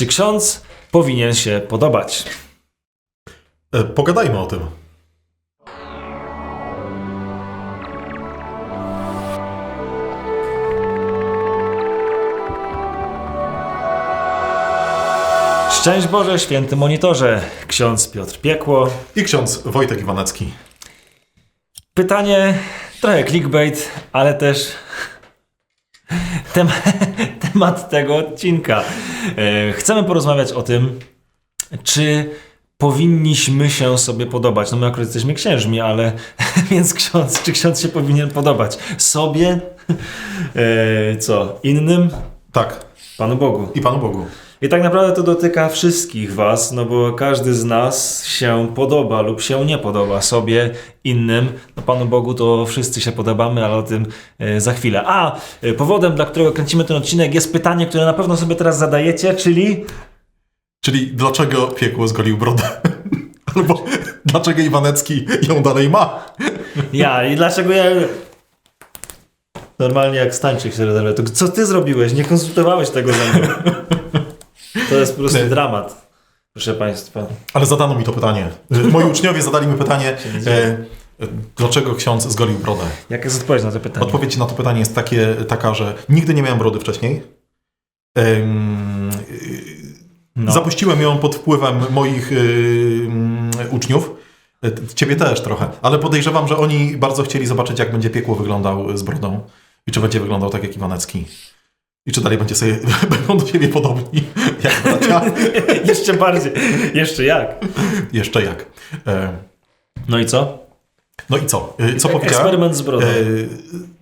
Czy ksiądz powinien się podobać? E, Pogadajmy o tym. Szczęść Boże, święty monitorze, ksiądz Piotr Piekło. I ksiądz Wojtek Iwanecki. Pytanie trochę clickbait, ale też tem temat tego odcinka. E, Chcemy porozmawiać o tym, czy powinniśmy się sobie podobać. No my akurat jesteśmy księżmi, ale więc ksiądz, czy ksiądz się powinien podobać sobie? E, Co? Innym? Tak, Panu Bogu. i Panu Bogu. I tak naprawdę to dotyka wszystkich Was, no bo każdy z nas się podoba lub się nie podoba sobie, innym. No Panu Bogu to wszyscy się podobamy, ale o tym e, za chwilę. A e, powodem, dla którego kręcimy ten odcinek jest pytanie, które na pewno sobie teraz zadajecie, czyli Czyli dlaczego piekło zgolił brodę? Albo dlaczego Iwanecki ją dalej ma? ja i dlaczego ja... Normalnie jak Stańczyk się rozmawia, to co Ty zrobiłeś? Nie konsultowałeś tego ze mną. To jest po prostu Nie. dramat, proszę Państwa. Ale zadano mi to pytanie. Moi uczniowie zadali mi pytanie, e, dlaczego ksiądz zgolił brodę? Jaka jest odpowiedź na to pytanie? Odpowiedź na to pytanie jest takie, taka, że nigdy nie miałem brody wcześniej. Em, No. Zapuściłem ją pod wpływem moich y, mm, uczniów. E, Ciebie też trochę, ale podejrzewam, że oni bardzo chcieli zobaczyć, jak będzie piekło wyglądał z brodą i czy będzie wyglądał tak jak Iwanecki. I czy dalej będzie sobie, będą do siebie podobni, jak bracia. Jeszcze bardziej. Jeszcze jak? Jeszcze jak. E, No i co? No i co? E, Co powiedziałem? Eksperyment z brodą. E,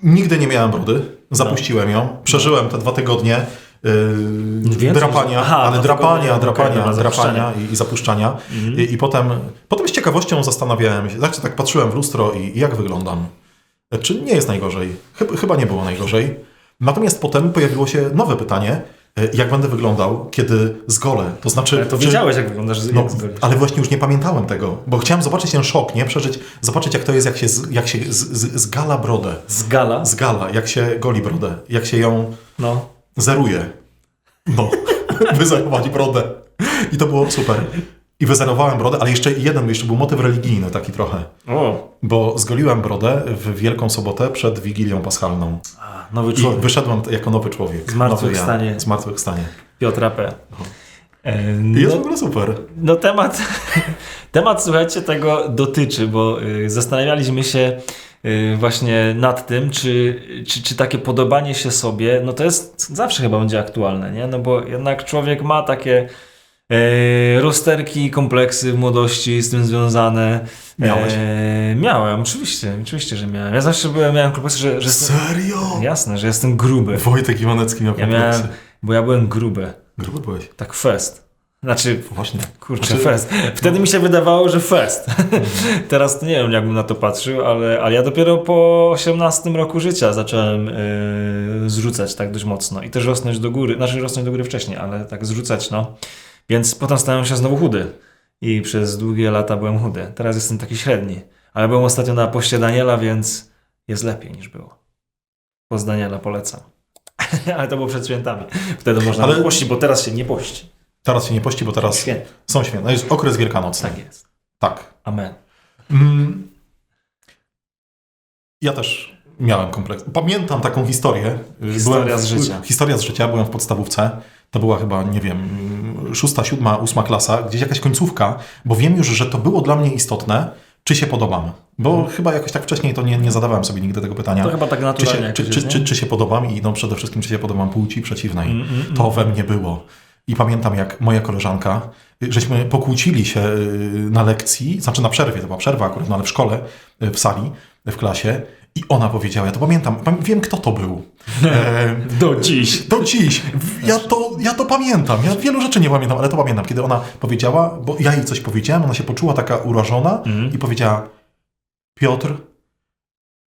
nigdy nie miałem brody, zapuściłem ją, przeżyłem te dwa tygodnie Więcej drapania, Aha, ale no drapania, drapania, drapania i, i zapuszczania. Mhm. I, I potem, potem z ciekawością zastanawiałem się, znaczy tak patrzyłem w lustro i, i jak wyglądam. E, Czy nie jest najgorzej? Chyba, chyba nie było najgorzej. Natomiast potem pojawiło się nowe pytanie, e, jak będę wyglądał, kiedy zgolę. To znaczy, Ale to czy- wiedziałeś, jak wyglądasz z no, jak ale właśnie już nie pamiętałem tego, bo chciałem zobaczyć ten szok, nie? Przeżyć, zobaczyć jak to jest, jak się, z, jak się z, z, zgala brodę. Z gala? Zgala, jak się goli brodę, jak się ją No. zeruje. No, wyzerować brodę. I to było super. I wyzerowałem brodę, ale jeszcze jeden, jeszcze był motyw religijny taki trochę. O, Bo zgoliłem brodę w Wielką Sobotę przed Wigilią Paschalną. Nowy I człowiek. wyszedłem jako nowy człowiek. Zmartwychwstanie. Ja. Zmartwychwstanie. Piotra P. E, I jest w No, ogóle super. no temat, temat, słuchajcie, tego dotyczy, bo y, zastanawialiśmy się y, właśnie nad tym, czy, czy, czy takie podobanie się sobie, no to jest zawsze chyba będzie aktualne, nie? No bo jednak człowiek ma takie e, rozterki kompleksy w młodości z tym związane. Miałeś? E, miałem, oczywiście, oczywiście, że miałem. Ja zawsze byłem, miałem kompleksy, że, że jestem, Serio? jasne, że jestem gruby. Wojtek Iwanecki miał Ja kompleksy. miałem, bo ja byłem gruby. Gruby byłeś. Tak fest. Znaczy, Właśnie. kurczę, Znaczy- fest. Wtedy mi się wydawało, że fest. Teraz nie wiem, jakbym na to patrzył, ale, ale ja dopiero po 18 roku życia zacząłem yy, zrzucać tak dość mocno i też rosnąć do góry. Znaczy rosnąć do góry wcześniej, ale tak zrzucać, no. Więc potem stałem się znowu chudy. I przez długie lata byłem chudy. Teraz jestem taki średni. Ale byłem ostatnio na poście Daniela, więc jest lepiej niż było. Post Daniela polecam. ale to było przed świętami. Wtedy można Ale- pościć, bo teraz się nie pości. Teraz się nie pości, bo teraz Święty. są święta. Jest okres wielkanocny. Tak jest. Tak. Amen. Mm. Ja też miałem kompleks. Pamiętam taką historię. Historia z życia. Historia z życia. Byłem w podstawówce. To była chyba, nie wiem, szósta, siódma, ósma klasa, gdzieś jakaś końcówka, bo wiem już, że to było dla mnie istotne, czy się podobam. Bo chyba jakoś tak wcześniej to nie, nie zadawałem sobie nigdy tego pytania. To chyba tak czy, naturalnie. się, czy, jest, czy, nie? czy, czy się podobam i no przede wszystkim, czy się podobam płci przeciwnej. Mm, mm, mm. To we mnie było. I pamiętam, jak moja koleżanka, żeśmy pokłócili się y, na lekcji, znaczy na przerwie, to była przerwa akurat, no ale w szkole, y, w sali, w klasie. I ona powiedziała, ja to pamiętam, pam- wiem kto to był. E, Do dziś. do dziś. Ja to, ja to pamiętam. Ja wielu rzeczy nie pamiętam, ale to pamiętam. Kiedy ona powiedziała, bo ja jej coś powiedziałem, ona się poczuła taka urażona Mhm. i powiedziała, Piotr,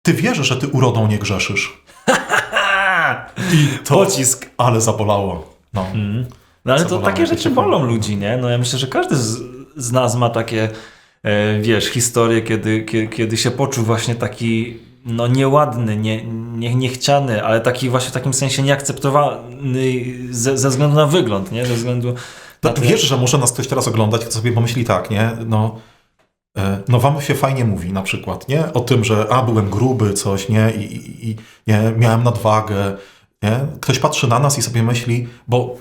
ty wiesz, że ty urodą nie grzeszysz. I to, Pocisk. ale zabolało. No. No ale Co to takie rzeczy bolą ludzi, nie? No ja myślę, że każdy z, z nas ma takie, e, wiesz, historie, kiedy, kiedy, kiedy się poczuł właśnie taki no nieładny, nie, nie, niechciany, ale taki właśnie w takim sensie nieakceptowany ze, ze względu na wygląd, nie? Ze względu na to, wiesz, że może nas ktoś teraz oglądać, kto sobie pomyśli tak, nie? No, e, no wam się fajnie mówi na przykład, nie? O tym, że a, byłem gruby, coś, nie? I, i, i nie, miałem nadwagę, nie? Ktoś patrzy na nas i sobie myśli, bo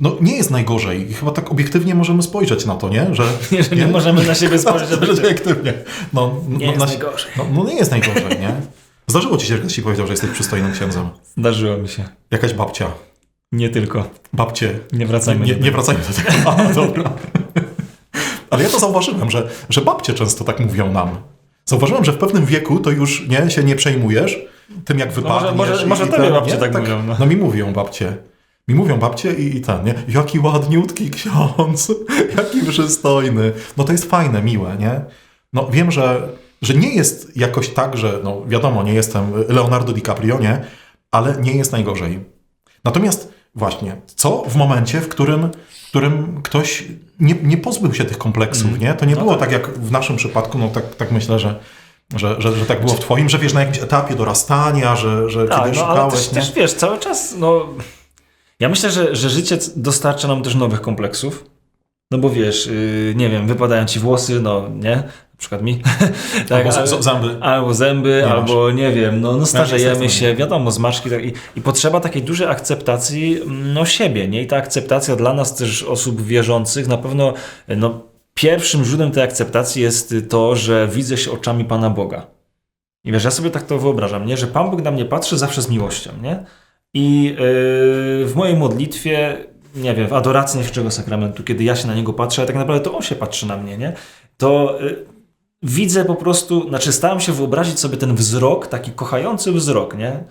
no nie jest najgorzej. Chyba tak obiektywnie możemy spojrzeć na to, nie? Że Nie, nie możemy na siebie spojrzeć, obiektywnie. No, Nie no, jest na, najgorzej. no, no nie jest najgorzej, nie? Zdarzyło ci się, że ktoś ci powiedział, że jesteś przystojnym księdzem. Zdarzyło mi się. Jakaś babcia. Nie tylko. Babcie. Nie wracajmy Nie, do nie tego. wracajmy do tego. A, dobra. Ale ja to zauważyłem, że, że babcie często tak mówią nam. Zauważyłem, że w pewnym wieku to już nie, się nie przejmujesz tym, jak wypadniesz. może- i- może i tobie ten, babcie nie? tak mówią, no. no mi mówią babcie. Mi mówią babcie i, i ten, nie? Jaki ładniutki ksiądz, jaki przystojny. No to jest fajne, miłe, nie? No wiem, że, że nie jest jakoś tak, że, no wiadomo, nie jestem Leonardo DiCaprio, nie? Ale nie jest najgorzej. Natomiast właśnie, co w momencie, w którym, w którym ktoś nie, nie pozbył się tych kompleksów, nie? To nie No było tak. tak jak w naszym przypadku, no tak, tak myślę, że, że, że, że tak było w twoim, że wiesz, na jakimś etapie dorastania, że, że Tak, kiedy no ale szukałeś, też, nie? też wiesz, cały czas, no... Ja myślę, że, że życie dostarcza nam też nowych kompleksów. No bo wiesz, yy, nie wiem, wypadają ci włosy, no nie? Na przykład mi. tak, Albo zęby. Albo zęby, Nie albo nie wiem, no, no starzejemy się, wiadomo, zmarszki. Tak, i, I potrzeba takiej dużej akceptacji no, siebie, nie? I ta akceptacja dla nas też osób wierzących na pewno no, pierwszym źródłem tej akceptacji jest to, że widzę się oczami Pana Boga. I wiesz, ja sobie tak to wyobrażam, nie? Że Pan Bóg na mnie patrzy zawsze z miłością, nie? I yy, w mojej modlitwie, nie wiem, w adoracji Najświętszego Sakramentu, kiedy ja się na Niego patrzę, ale tak naprawdę to On się patrzy na mnie, nie? To yy, widzę po prostu, znaczy starałem się wyobrazić sobie ten wzrok, taki kochający wzrok, nie?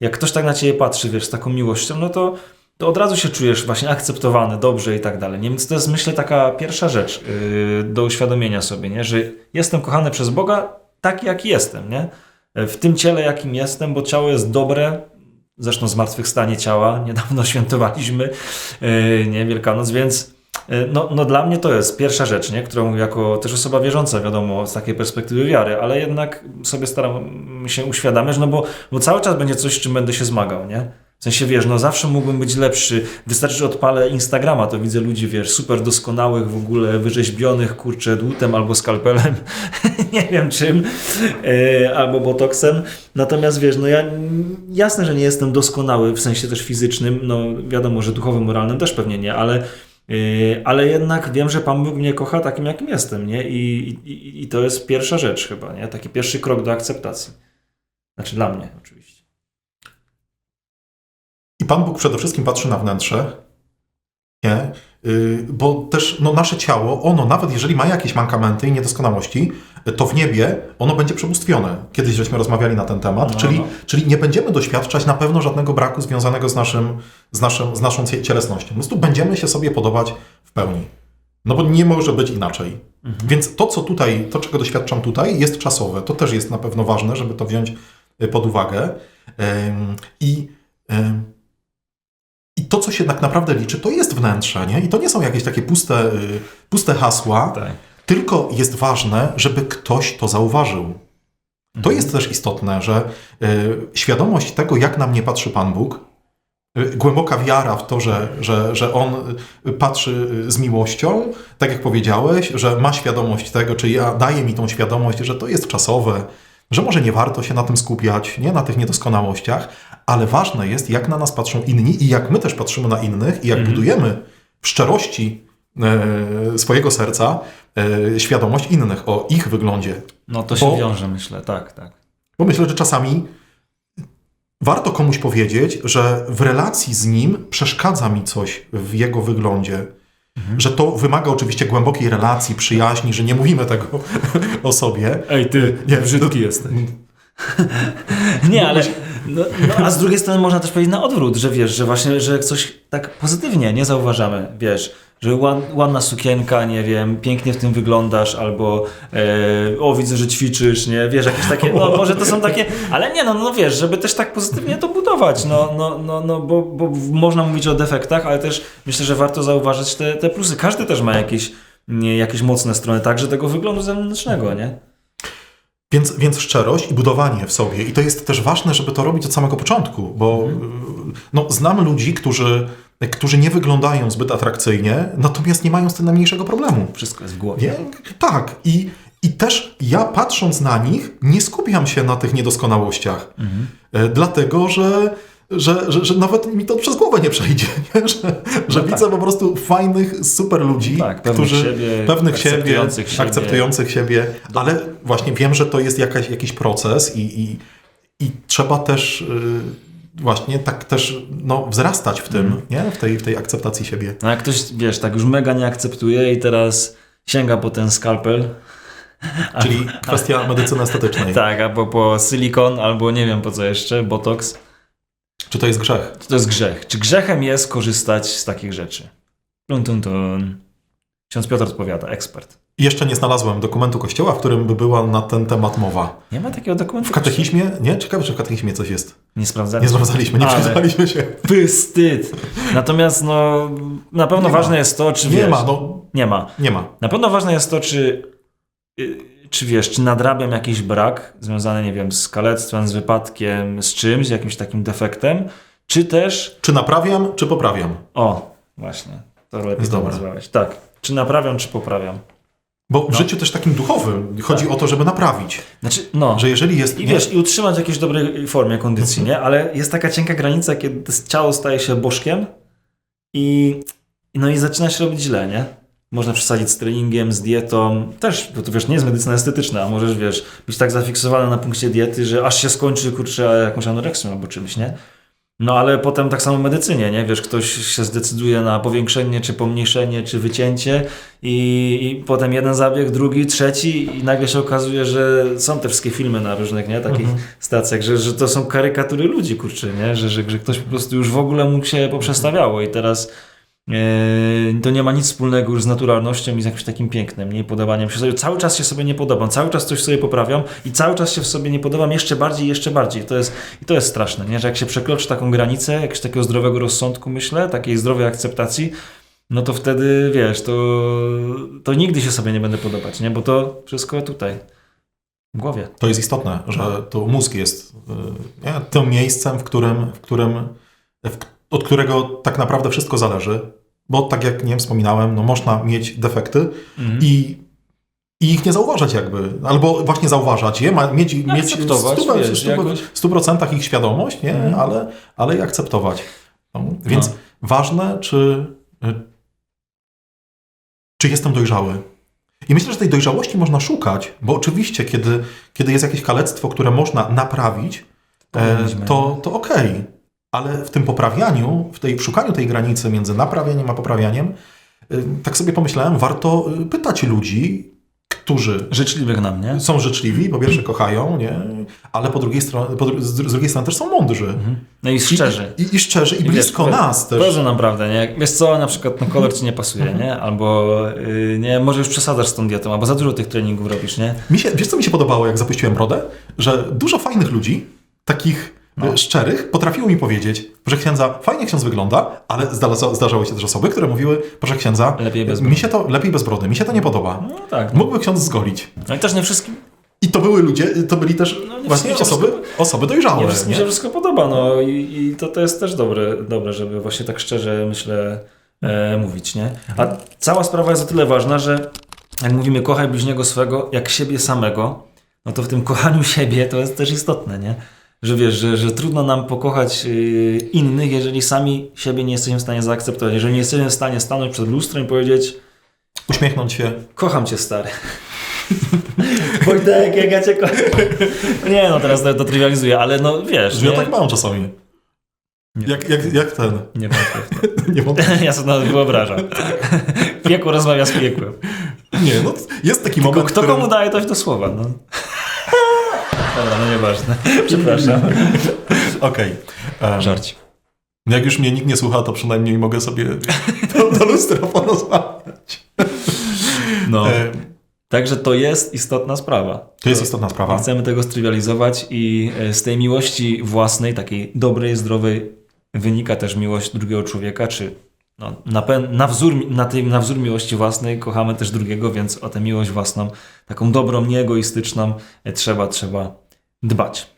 Jak ktoś tak na ciebie patrzy, wiesz, z taką miłością, no to, to od razu się czujesz właśnie akceptowany, dobrze i tak dalej. Nie? Więc to jest, myślę, taka pierwsza rzecz yy, do uświadomienia sobie, nie? Że jestem kochany przez Boga taki, jaki jestem, nie? W tym ciele, jakim jestem, bo ciało jest dobre, zresztą zmartwychwstanie ciała, niedawno świętowaliśmy, yy, nie, Wielkanoc, więc yy, no, no dla mnie to jest pierwsza rzecz, nie? którą jako też osoba wierząca, wiadomo, z takiej perspektywy wiary, ale jednak sobie staram się uświadamiać, no bo, bo cały czas będzie coś, z czym będę się zmagał, nie? W sensie, wiesz, no zawsze mógłbym być lepszy. Wystarczy, że odpalę Instagrama, to widzę ludzi, wiesz, super doskonałych, w ogóle wyrzeźbionych, kurczę, dłutem albo skalpelem, nie wiem czym, e, albo botoksem. Natomiast, wiesz, no ja jasne, że nie jestem doskonały w sensie też fizycznym, no wiadomo, że duchowym, moralnym też pewnie nie, ale Yy, ale jednak wiem, że Pan Bóg mnie kocha takim, jakim jestem, nie? I, i, I to jest pierwsza rzecz chyba, nie? Taki pierwszy krok do akceptacji. Znaczy dla mnie oczywiście. Pan Bóg przede wszystkim patrzy na wnętrze, nie? Yy, bo też no, nasze ciało, ono nawet jeżeli ma jakieś mankamenty i niedoskonałości, to w niebie ono będzie przebóstwione. Kiedyś żeśmy rozmawiali na ten temat, No, czyli, no. czyli nie będziemy doświadczać na pewno żadnego braku związanego z, naszym, z, naszym, z naszą cie- cielesnością. Po prostu będziemy się sobie podobać w pełni. No bo nie może być inaczej. Więc to, co tutaj, to czego doświadczam tutaj, jest czasowe. To też jest na pewno ważne, żeby to wziąć y, pod uwagę. I i to, co się tak naprawdę liczy, to jest wnętrze, nie? I to nie są jakieś takie puste, y, puste hasła, Tak. tylko jest ważne, żeby ktoś to zauważył. To jest też istotne, że y, świadomość tego, jak na mnie patrzy Pan Bóg, y, głęboka wiara w to, że, że, że On y, patrzy y, z miłością, tak jak powiedziałeś, że ma świadomość tego, czy ja daje mi tą świadomość, że to jest czasowe, że może nie warto się na tym skupiać, nie na tych niedoskonałościach, ale ważne jest, jak na nas patrzą inni i jak my też patrzymy na innych i jak budujemy w szczerości e, swojego serca e, świadomość innych o ich wyglądzie. No to się Bo- wiąże, myślę, tak, tak. Bo myślę, że czasami warto komuś powiedzieć, że w relacji z nim przeszkadza mi coś w jego wyglądzie. Że to wymaga oczywiście głębokiej relacji, przyjaźni, że nie mówimy tego o sobie. Ej, ty, Nie, brzydki jesteś. Nie, ale no, no, a z drugiej strony można też powiedzieć na odwrót, że wiesz, że właśnie, że coś tak pozytywnie nie zauważamy, wiesz, że ład, ładna sukienka, nie wiem, pięknie w tym wyglądasz, albo e, o widzę, że ćwiczysz, nie, wiesz, jakieś takie, no może to są takie, ale nie, no, no wiesz, żeby też tak pozytywnie to budować, no, no, no, no bo, bo można mówić o defektach, ale też myślę, że warto zauważyć te, te plusy. Każdy też ma jakieś, nie, jakieś mocne strony, także tego wyglądu zewnętrznego, nie? Więc, więc szczerość i budowanie w sobie. I to jest też ważne, żeby to robić od samego początku, bo y, no, znam ludzi, którzy, którzy nie wyglądają zbyt atrakcyjnie, natomiast nie mają z tym najmniejszego problemu. Wszystko jest w głowie. Nie? Tak. I, I też ja patrząc na nich, nie skupiam się na tych niedoskonałościach. E, Dlatego, że, że, że, że nawet mi to przez głowę nie przejdzie. Nie? Że, że widzę po prostu fajnych, super ludzi, No Tak, pewnych którzy siebie, pewnych siebie, akceptujących siebie. akceptujących siebie, ale właśnie wiem, że to jest jakaś, jakiś proces i, i, i trzeba też. y, Właśnie tak też no, wzrastać w tym, Mhm. nie? W, tej, w tej akceptacji siebie. No jak ktoś, wiesz, tak już mega nie akceptuje i teraz sięga po ten skalpel, Czyli kwestia medycyny estetycznej. tak, albo po silikon, albo nie wiem po co jeszcze, botox, Czy to jest grzech? to jest grzech. Czy grzechem jest korzystać z takich rzeczy? Tun, tun, tun. Ksiądz Piotr odpowiada, ekspert. Jeszcze nie znalazłem dokumentu kościoła, w którym by była na ten temat mowa. Nie ma takiego dokumentu? W katechizmie? Nie? Ciekawe, czy w katechizmie coś jest. Nie sprawdzaliśmy. Nie sprawdzaliśmy, nie przyznaliśmy się. Wstyd. Natomiast no, na pewno Nie ma. ważne jest to, czy Nie wiesz... ma, no Nie ma. nie ma. Na pewno ważne jest to, czy, y, czy wiesz, czy nadrabiam jakiś brak związany, nie wiem, z kalectwem, z wypadkiem, z czymś, z jakimś takim defektem, czy też, Czy naprawiam, czy poprawiam? o, właśnie, to lepiej nazwałeś. Tak, czy naprawiam, czy poprawiam. Bo w No. życiu też takim duchowym chodzi o to, żeby naprawić. Znaczy, no, Że jeżeli jest... i wiesz, i utrzymać w jakiejś dobrej formie, kondycji, nie? Ale jest taka cienka granica, kiedy ciało staje się bożkiem i no i zaczyna się robić źle, nie? Można przesadzić z treningiem, z dietą. Też, bo to wiesz, nie jest medycyna estetyczna, a możesz, wiesz, być tak zafiksowany na punkcie diety, że aż się skończy, kurczę, jakąś anoreksją albo czymś, nie? No ale potem tak samo w medycynie, nie? Wiesz, ktoś się zdecyduje na powiększenie, czy pomniejszenie, czy wycięcie i, i potem jeden zabieg, drugi, trzeci i nagle się okazuje, że są te wszystkie filmy na różnych, nie? Takich stacjach, że, że to są karykatury ludzi, kurczę, nie? Że, że, że ktoś po prostu już w ogóle mu się poprzestawiało i teraz to nie ma nic wspólnego już z naturalnością i z jakimś takim pięknem, nie? Podobaniem się sobie. Cały czas się sobie nie podobam, cały czas coś sobie poprawiam i cały czas się w sobie nie podobam jeszcze bardziej, jeszcze bardziej. To jest, I to jest straszne, nie? Że jak się przekroczy taką granicę, jakiegoś takiego zdrowego rozsądku, myślę, takiej zdrowej akceptacji, no to wtedy, wiesz, to, to nigdy się sobie nie będę podobać, nie? Bo to wszystko tutaj, w głowie. To jest istotne, że to mózg jest y, nie, tym miejscem, w którym, w którym w, od którego tak naprawdę wszystko zależy. Bo tak jak nie wiem, wspominałem, no można mieć defekty Mhm. i, i ich nie zauważać jakby. Albo właśnie zauważać je, ma, mieć, mieć w Akceptować, stu- wiesz, w stu- jakoś. w 100% ich świadomość, nie? Mhm. ale, ale i akceptować. No, więc No. ważne, czy, y, czy jestem dojrzały. I myślę, że tej dojrzałości można szukać, bo oczywiście, kiedy, kiedy jest jakieś kalectwo, które można naprawić, e, Powinniśmy. to, to okej. Ale w tym poprawianiu, w, tej, w szukaniu tej granicy między naprawianiem a poprawianiem, y, tak sobie pomyślałem, warto y, pytać ludzi, którzy Życzliwych nam, nie? są życzliwi, po pierwsze kochają, nie? ale po drugiej stronie, po, z drugiej strony też są mądrzy. No i szczerzy. I, i, i szczerzy, i I blisko wiesz, nas też. Powiedzą nam prawdę, nie? Wiesz co, na przykład no, kolor ci nie pasuje, nie? Albo yy, nie, może już przesadzasz z tą dietą, albo za dużo tych treningów robisz, nie? Mi się, wiesz, co mi się podobało, jak zapuściłem brodę? Że dużo fajnych ludzi, takich No. e, szczerych, potrafiło mi powiedzieć, proszę księdza, fajnie ksiądz wygląda, ale zdarza, zdarzały się też osoby, które mówiły, proszę księdza, Lepiej bez mi brody. się to lepiej bez brody, mi się to nie podoba. No tak. No. Mógłby ksiądz zgolić. no i też nie wszystkim, I to były ludzie, to byli też No, nie właśnie wszystkim się osoby, osoby dojrzałe. nie wszystkim nie? się wszystko podoba, no i, i to, to jest też dobre, dobre, żeby właśnie tak szczerze, myślę, e, mówić, nie? A cała sprawa jest o tyle ważna, że jak mówimy kochaj bliźniego swego jak siebie samego, no to w tym kochaniu siebie to jest też istotne, nie? Że wiesz, że, że trudno nam pokochać yy, innych, jeżeli sami siebie nie jesteśmy w stanie zaakceptować. Jeżeli nie jesteśmy w stanie stanąć przed lustrem i powiedzieć Uśmiechnąć się. kocham cię stary. Wojtek, jak ja cię kocham. Nie no, teraz to, to trywializuję, ale no wiesz, Ja nie? tak mam czasami. Nie. Jak, jak, jak ten. Nie wątpię. Nie, mam, Ja sobie nawet wyobrażam. Piekło rozmawia z piekłem. nie, no jest taki Tylko moment, kto którym- komu daje to do słowa, no. Dobra, no nieważne. Przepraszam. Okej. Em, Żarci. Jak już mnie nikt nie słucha, to przynajmniej mogę sobie do, do lustra porozmawiać. No. E, Także to jest istotna sprawa. To jest istotna Nie sprawa. chcemy tego strywializować i e, z tej miłości własnej, takiej dobrej, zdrowej, wynika też miłość drugiego człowieka, czy no, na, na, wzór, na, tej, na wzór miłości własnej kochamy też drugiego, więc o tę miłość własną, taką dobrą, nieegoistyczną, e, trzeba, trzeba dbać.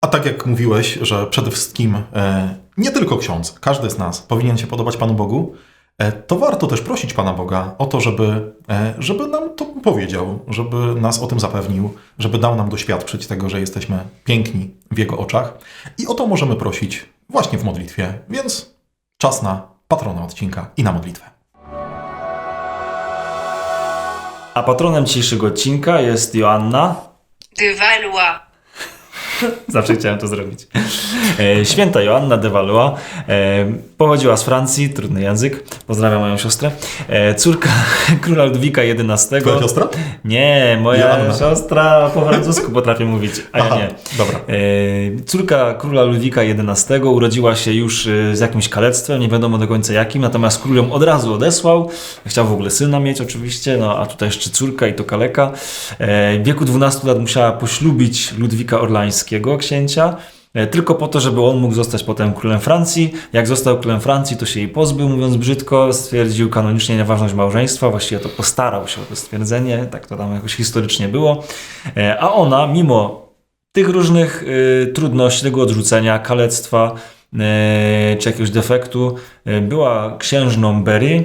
A tak jak mówiłeś, że przede wszystkim e, nie tylko ksiądz, każdy z nas powinien się podobać Panu Bogu, e, to warto też prosić Pana Boga o to, żeby, e, żeby nam to powiedział, żeby nas o tym zapewnił, żeby dał nam doświadczyć tego, że jesteśmy piękni w Jego oczach. I o to możemy prosić właśnie w modlitwie. Więc czas na patrona odcinka i na modlitwę. A patronem dzisiejszego odcinka jest Joanna. Valois. Zawsze chciałem to zrobić. E, Święta Joanna de Valois e, pochodziła z Francji, trudny język. Pozdrawiam moją siostrę. E, Córka króla Ludwika XI. Twoja siostra? Nie, moja Joanna. siostra po francusku potrafi mówić, a ja Aha, nie. dobra. Córka króla Ludwika XI urodziła się już z jakimś kalectwem, nie wiadomo do końca jakim, natomiast król ją od razu odesłał. Chciał w ogóle syna mieć oczywiście, no a tutaj jeszcze córka i to kaleka. W wieku 12 lat musiała poślubić Ludwika Orlańskiego, księcia, e, tylko po to, żeby on mógł zostać potem królem Francji. Jak został królem Francji, to się jej pozbył, mówiąc brzydko, stwierdził kanonicznie nieważność małżeństwa, właściwie to postarał się o to stwierdzenie, tak to tam jakoś historycznie było. E, A ona, mimo tych różnych y, trudności, tego odrzucenia, kalectwa czy jakiegoś defektu, była księżną Berry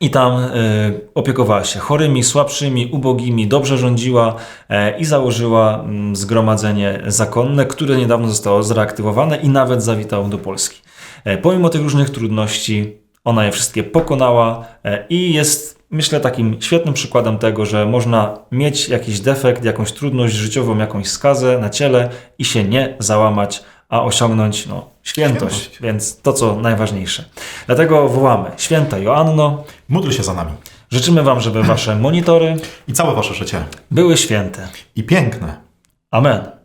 i tam y, opiekowała się chorymi, słabszymi, ubogimi, dobrze rządziła e, i założyła mm, zgromadzenie zakonne, które niedawno zostało zreaktywowane i nawet zawitało do Polski. E, Pomimo tych różnych trudności, ona je wszystkie pokonała e, i jest, myślę, takim świetnym przykładem tego, że można mieć jakiś defekt, jakąś trudność życiową, jakąś skazę na ciele i się nie załamać, a osiągnąć no, świętość, Świętość. więc to, co najważniejsze. Dlatego wołamy Święta Joanno, Módl się za nami. życzymy Wam, żeby Wasze monitory I całe wasze życie. były święte. I piękne. Amen.